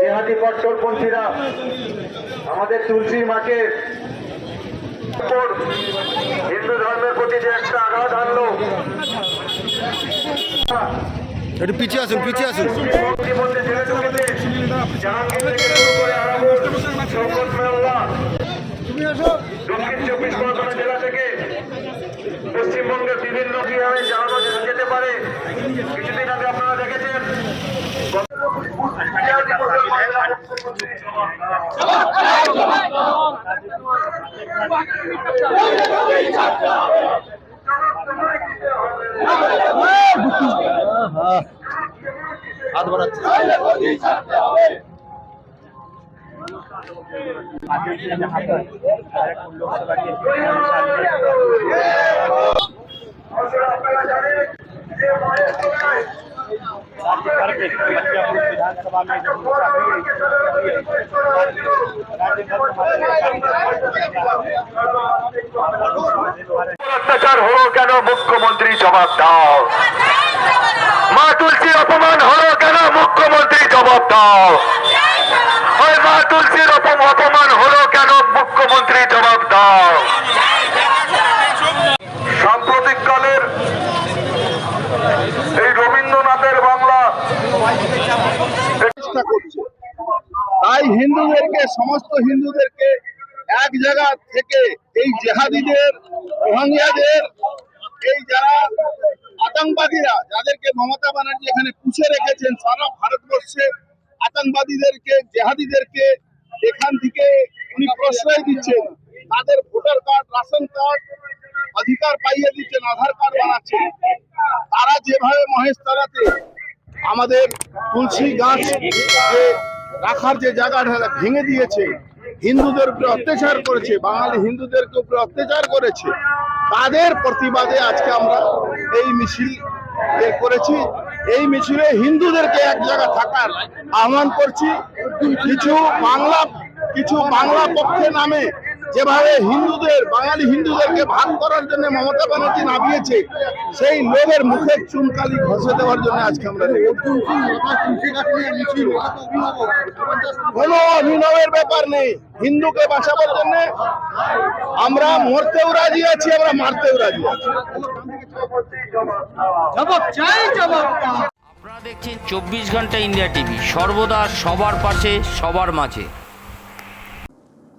দেহাতি কট্টরপন্থীরা আমাদের তুলসী মাকে হিন্দু ধর্মের প্রতি যে একটা আঘাত আনলো একটু পিছিয়ে আসুন পিছিয়ে আসুন। দক্ষিণ চব্বিশ পরগনা জেলা থেকে বিভিন্ন কীভাবে জানানো যেতে পারে। কিছুদিন আগে আপনারা দেখেছেন। হাত বাড়াচ্ছে আপনারা জানেন যে অত্যাচার হলো কেন মুখ্যমন্ত্রী জবাব দাও। মা তুলসীর অপমান হলো কেন মুখ্যমন্ত্রী জবাব দাও। ওই মা তুলসীর অপম- অপমান হলো কেন মুখ্যমন্ত্রী জবাব দাও। এই রবীন্দ্রনাথের বাংলা। চেষ্টা করছে। তাই হিন্দুদেরকে, সমস্ত হিন্দুদেরকে এক জায়গা থেকে এই জেহাদিদের, রোহিঙ্গাদের, এই যারা আতঙ্কবাদীরা, যাদেরকে মমতা ব্যানার্জি এখানে পুষে রেখেছেন, সারা ভারতবর্ষে আতঙ্কবাদীদেরকে, জেহাদিদেরকে, এখান থেকে উনি প্রশ্রয় দিচ্ছেন। তাদের ভোটার কার্ড, রাশন কার্ড, অধিকার পাইয়ে দিচ্ছেন, আধার কার্ড বানাচ্ছেন। তারা যেভাবে মহেশ তারাতে আমাদের তুলসী গাছ রাখার যে জায়গাটা ভেঙে দিয়েছে, হিন্দুদের উপরে অত্যাচার করেছে, বাঙালি হিন্দুদেরকে উপরে অত্যাচার করেছে, তাদের প্রতিবাদে আজকে আমরা এই মিছিল করেছি। এই মিছিলে হিন্দুদেরকে এক জায়গা থাকার আহ্বান করছি। কিছু বাংলা কিছু বাংলা পক্ষে নামে যেভাবে হিন্দুদের বাঙালি হিন্দুদেরকে ভাগ করার জন্য মমতা ব্যানার্জি নামিয়েছে সেই লোকের মুখে চুনকালি ঘষে দেওয়ার জন্য আজকে আমরা কোনো অভিনবের ব্যাপার নেই। হিন্দুকে বাঁচাবার জন্য আমরা মরতেও রাজি আছি আমরা মারতেও রাজি আছি। আপনারা দেখছেন চব্বিশ ঘণ্টা ইন্ডিয়া টিভি সর্বদা সবার পাশে সবার মাঝে।